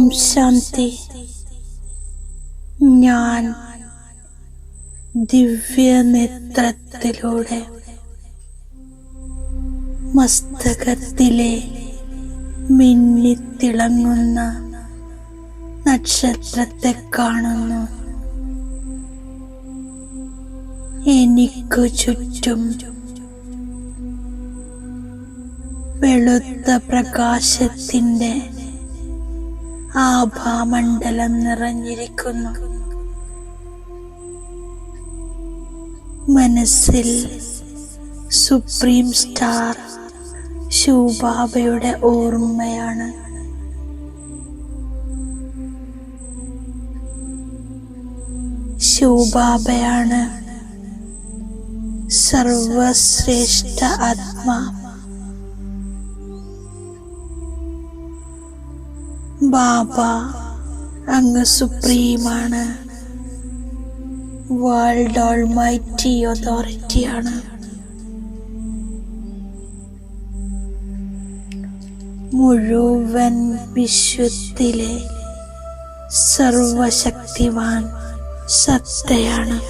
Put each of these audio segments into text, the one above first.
ഓം ശാന്തി. ഞാൻ ദിവ്യനേത്രത്തിലൂടെ മസ്തകത്തിലെ മിന്നിത്തിളങ്ങുന്ന നക്ഷത്രത്തെ കാണുന്നു. എനിക്കു ചുറ്റും വെളുത്ത പ്രകാശത്തിന്റെ ആഭാമണ്ഡലം നിറഞ്ഞിരിക്കുന്നു. മനസ്സിൽ സുപ്രീം സ്റ്റാർ ശൂബാബയുടെ ഓർമ്മയാണ്. ശൂബാബയാണ് സർവശ്രേഷ്ഠ ആത്മാ ബാബ അങ്ങ് സുപ്രീമാണ്. വേൾഡ് ഓൾ മൈറ്റി അതോറിറ്റിയാണ്. മുഴുവൻ വിശ്വത്തിലെ സർവശക്തിവാൻ സത്തയാണ്.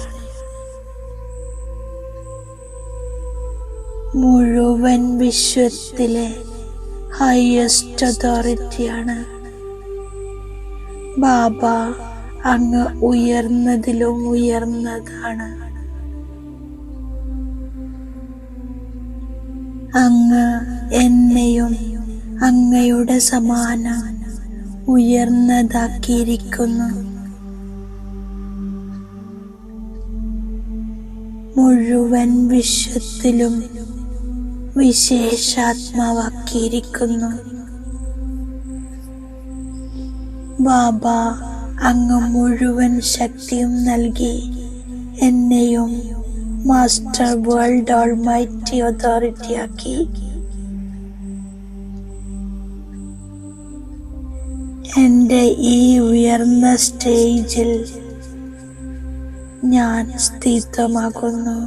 മുഴുവൻ വിശ്വത്തിലെ ഹയസ്റ്റ് അതോറിറ്റിയാണ്. ബാബ അങ്ങ് ഉയർന്നതിലും ഉയർന്നതാണ്. അങ്ങ് എന്നെയും അങ്ങയുടെ സമാന ഉയർന്നതാക്കിയിരിക്കുന്നു. മുഴുവൻ വിശ്വത്തിലും വിശേഷാത്മാവാക്കിയിരിക്കുന്നു. ബാബ അങ്ങ് മുഴുവൻ ശക്തിയും നൽകി. എന്നെയും മാസ്റ്റർ വേൾഡ് ഓൾമൈറ്റി അതോറിറ്റി ആക്കി. എന്റെ ഈ ഉയർന്ന സ്റ്റേജിൽ ഞാൻ സ്ഥിതമാകുന്നു.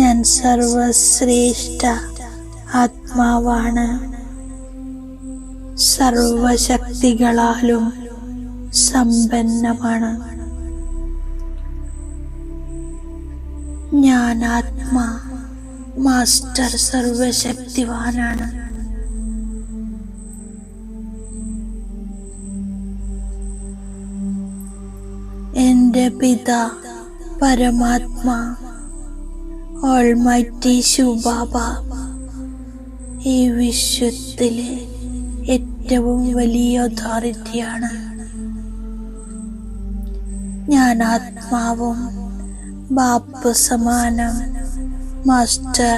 ഞാൻ സർവശ്രേഷ്ഠ ആത്മാവാണ്. സർവശക്തികളാലും സമ്പന്നമാണ്. ആത്മാ മാസ്റ്റർ സർവശക്തിവാനാണ്. എന്റെ പിത പരമാത്മാ ഓൾമൈറ്റി ശുബാബ ഈ വിശ്വത്തിലെ ഏറ്റവും വലിയ അതോറിറ്റിയാണ് ഞാൻ ആത്മാവും ബാപ്പ് സമാനം. മാസ്റ്റർ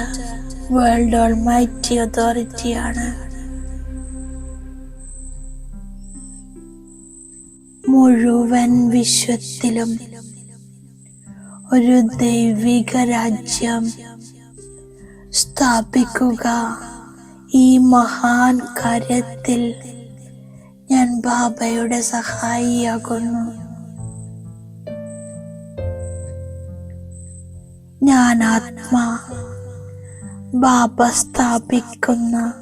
വേൾഡ് ഓൾ മൈറ്റി അതോറിറ്റിയാണ് മുഴുവൻ വിശ്വത്തിലും ഒരു ദൈവിക രാജ്യം സ്ഥാപിക്കുക. ഈ മഹാൻ കാര്യത്തിൽ ഞാൻ ബാബയുടെ സഹായിയാകുന്നു. ഞാൻ ആത്മാ ബാബ സ്ഥാപിക്കുന്ന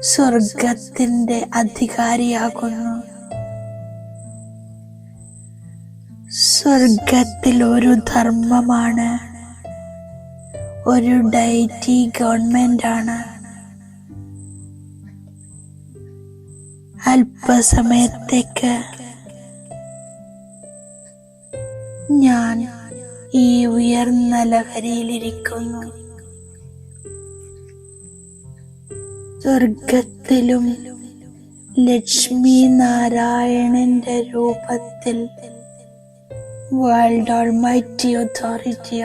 സ്വർഗത്തിന്റെ അധികാരിയാകുന്നു. സ്വർഗത്തിൽ ഒരു ധർമ്മമാണ് ഒരു ഡൈറ്റി ഗവൺമെന്റ് ആണ് അല്പസമയത്തേക്ക് ഞാൻ ഈ ഉയർന്ന ലഹരിയിലിരിക്കുന്നു. സ്വർഗത്തിലും ലക്ഷ്മി നാരായണന്റെ രൂപത്തിൽ വേൾഡ് ഓൾമൈറ്റി അതോറിറ്റി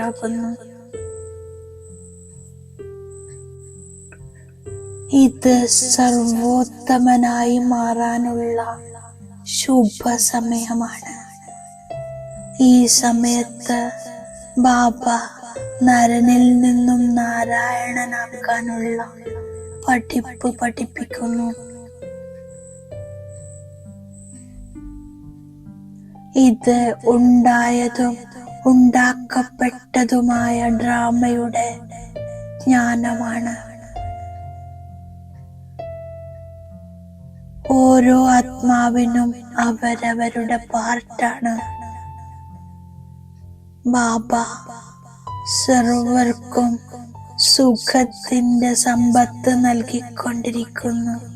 ഇത് സർവോത്തമനായി മാറാനുള്ള ശുഭ സമയമാണ് ഈ സമയത്ത് ബാബ നരനിൽ നിന്നും നാരായണനാക്കാനുള്ള പഠിപ്പ് പഠിപ്പിക്കുന്നു. ഇത് ഉണ്ടായതും ഉണ്ടാക്കപ്പെട്ടതുമായ ഡ്രാമയുടെ ജ്ഞാനമാണ്. ഓരോ ആത്മാവിനും അവരവരുടെ പാർട്ടാണ്. ബാബ സർവർക്കും സുഖത്തിന്റെ സമ്പത്ത് നൽകിക്കൊണ്ടിരിക്കുന്നു.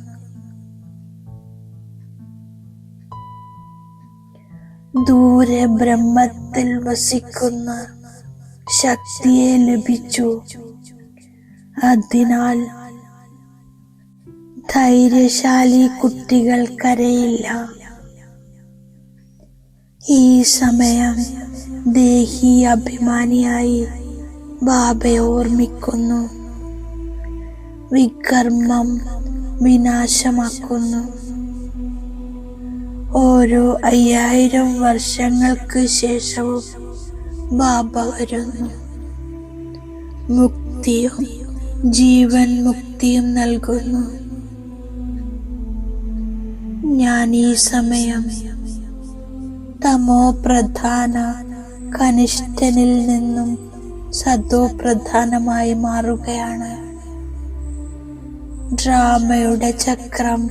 ദൂരെ ബ്രഹ്മത്തിൽ വസിക്കുന്ന ശക്തിയെ ലഭിച്ചു. അതിനാൽ ധൈര്യശാലി കുട്ടികൾ കരയില്ല. ഈ സമയം ദേഹി അഭിമാനിയായി ബാബ ഓർമ്മിക്കുന്നു. വികർമ്മം വിനാശമാക്കുന്നു. ഓരോ അയ്യായിരം വർഷങ്ങൾക്ക് ശേഷവും ബാബ വരുന്നു. മുക്തിയും ജീവൻ മുക്തിയും നൽകുന്നു. ഞാൻ ഈ സമയം തമോ പ്രധാന കനിഷ്ഠനിൽ നിന്നും സദോ പ്രധാനമായി മാറുകയാണ്. ഡ്രാമയുടെ ചക്രം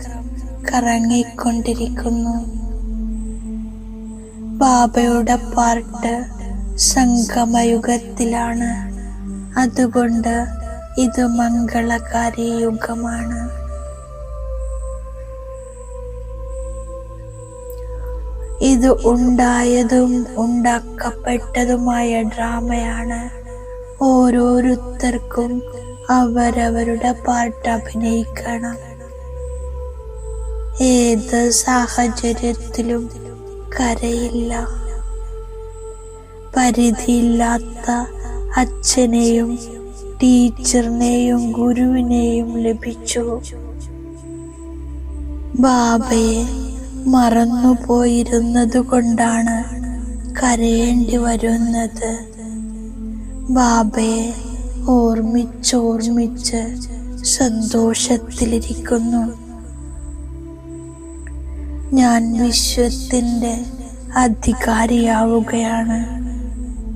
കറങ്ങിക്കൊണ്ടിരിക്കുന്നു. ബാബയുടെ പാർട്ട് സംഗമയുഗത്തിലാണ്. അതുകൊണ്ട് ഇത് മംഗളകാരി യുഗമാണ് ഇത് ഉണ്ടായതും ഉണ്ടാക്കപ്പെട്ടതുമായ ഡ്രാമയാണ്. ഓരോരുത്തർക്കും അവരവരുടെ പാട്ട് അഭിനയിക്കണം. ഏത് സാഹചര്യത്തിലും കരയില്ല. പരിധിയില്ലാത്ത അച്ഛനെയും ടീച്ചറിനെയും ഗുരുവിനെയും ലഭിച്ചു. ബാബയെ മറന്നുപോയിരുന്നത് കൊണ്ടാണ് കരയേണ്ടി വരുന്നത് ബാബയെ ഓർമ്മിച്ചോർമ്മിച്ച് സന്തോഷത്തിലിരിക്കുന്നു. ഞാൻ വിശ്വത്തിന്റെ അധികാരിയാവുകയാണ്.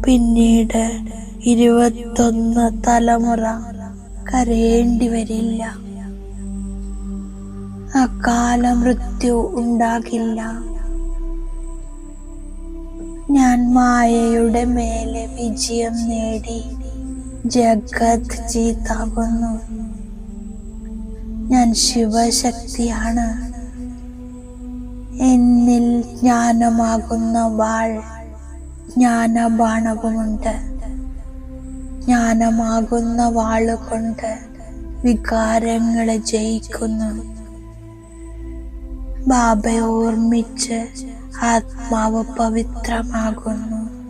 പിന്നീട് ഇരുപത്തൊന്ന് തലമുറ കരയേണ്ടി വരില്ല അകാല മൃത്യു ഉണ്ടാകില്ല. ഞാൻ മായയുടെ മേലെ വിജയം നേടി. ജഗത് ജീതാകുന്നു. ഞാൻ ശിവശക്തിയാണ്. എന്നിൽ ജ്ഞാനമാകുന്ന വാൾ ജ്ഞാനബാണവുമുണ്ട്. ജ്ഞാനമാകുന്ന വാളുകൊണ്ട് വികാരങ്ങളെ ജയിക്കുന്നു. ബാബയെ ഓർമ്മിച്ച് ആത്മാവ് പവിത്രമാകുന്നു.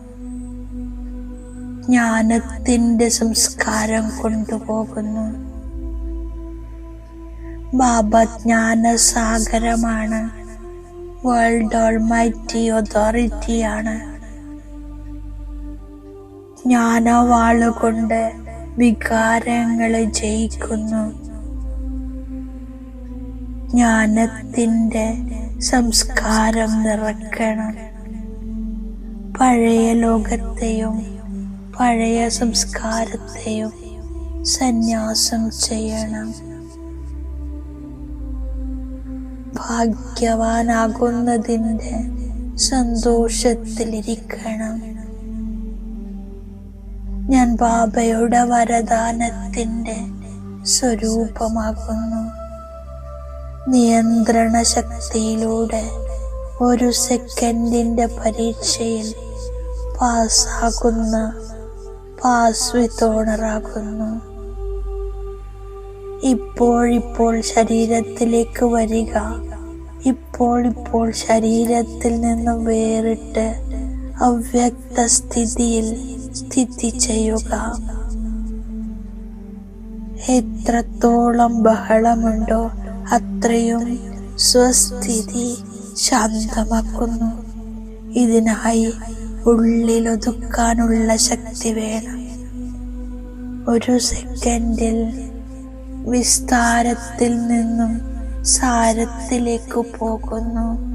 ജ്ഞാനത്തിന്റെ സംസ്കാരം കൊണ്ടുപോകുന്നു. ബാബ ജ്ഞാനസാഗരമാണ്. വേൾഡ് ഓൾമൈറ്റി അതോറിറ്റിയാണ് ജ്ഞാനവാളുകൊണ്ട് വികാരങ്ങളെ ജയിക്കുന്നു. ജ്ഞാനത്തിന്റെ സംസ്കാരം നിറക്കണം. പഴയ ലോകത്തെയും പഴയ സംസ്കാരത്തെയും സന്യാസം ചെയ്യണം. ഭാഗ്യവാനാകുന്നതിന്റെ സന്തോഷത്തിലിരിക്കണം. ഞാൻ ബാബയുടെ വരദാനത്തിന്റെ സ്വരൂപമാകുന്നു. നിയന്ത്രണ ശക്തിയിലൂടെ ഒരു സെക്കൻഡിന്റെ പരീക്ഷയിൽ പാസ്സാകുന്ന പാസ് വിത്ത് ഓണറാകുന്നു ഇപ്പോഴിപ്പോൾ ശരീരത്തിലേക്ക് വരിക ഇപ്പോഴിപ്പോൾ ശരീരത്തിൽ നിന്നും വേറിട്ട് അവ്യക്ത സ്ഥിതിയിൽ സ്ഥിതി ചെയ്യുക. എത്രത്തോളം ബഹളമുണ്ടോ അത്രയും സ്വസ്ഥിതി ശാന്തമാക്കുന്നു. ഇതിനായി ഉള്ളിലൊതുക്കാനുള്ള ശക്തി വേണം. ഒരു സെക്കൻഡിൽ വിസ്താരത്തിൽ നിന്നും സാരത്തിലേക്ക് പോകുന്നു.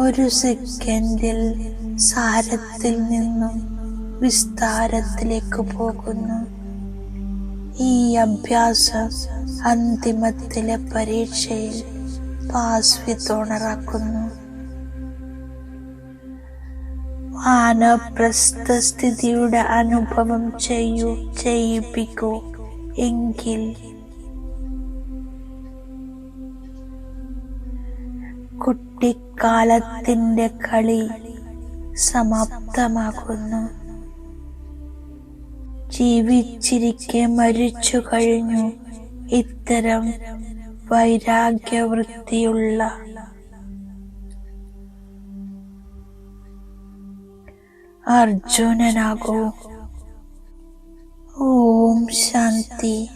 ഒരു സെക്കൻഡിൽ സാരത്തിൽ നിന്നും വിസ്താരത്തിലേക്ക് പോകുന്നു. ഈ അഭ്യാസം അന്തിമത്തിലെ പരീക്ഷയിൽ പാസ് വിത്തോണറാക്കുന്നു വാനപ്രസ്ഥ സ്ഥിതിയുടെ അനുഭവം ചെയ്യൂ ചെയ്യിപ്പിക്കൂ എങ്കിൽ കുട്ടിക്കാലത്തിന്റെ കളി സമാപ്തമാകുന്നു. ജീവിച്ചിരിക്കെ മരിച്ചു കഴിഞ്ഞു. ഇത്തരം വൈരാഗ്യവൃത്തിയുള്ള അർജുനനാകൂ. ഓം ശാന്തി.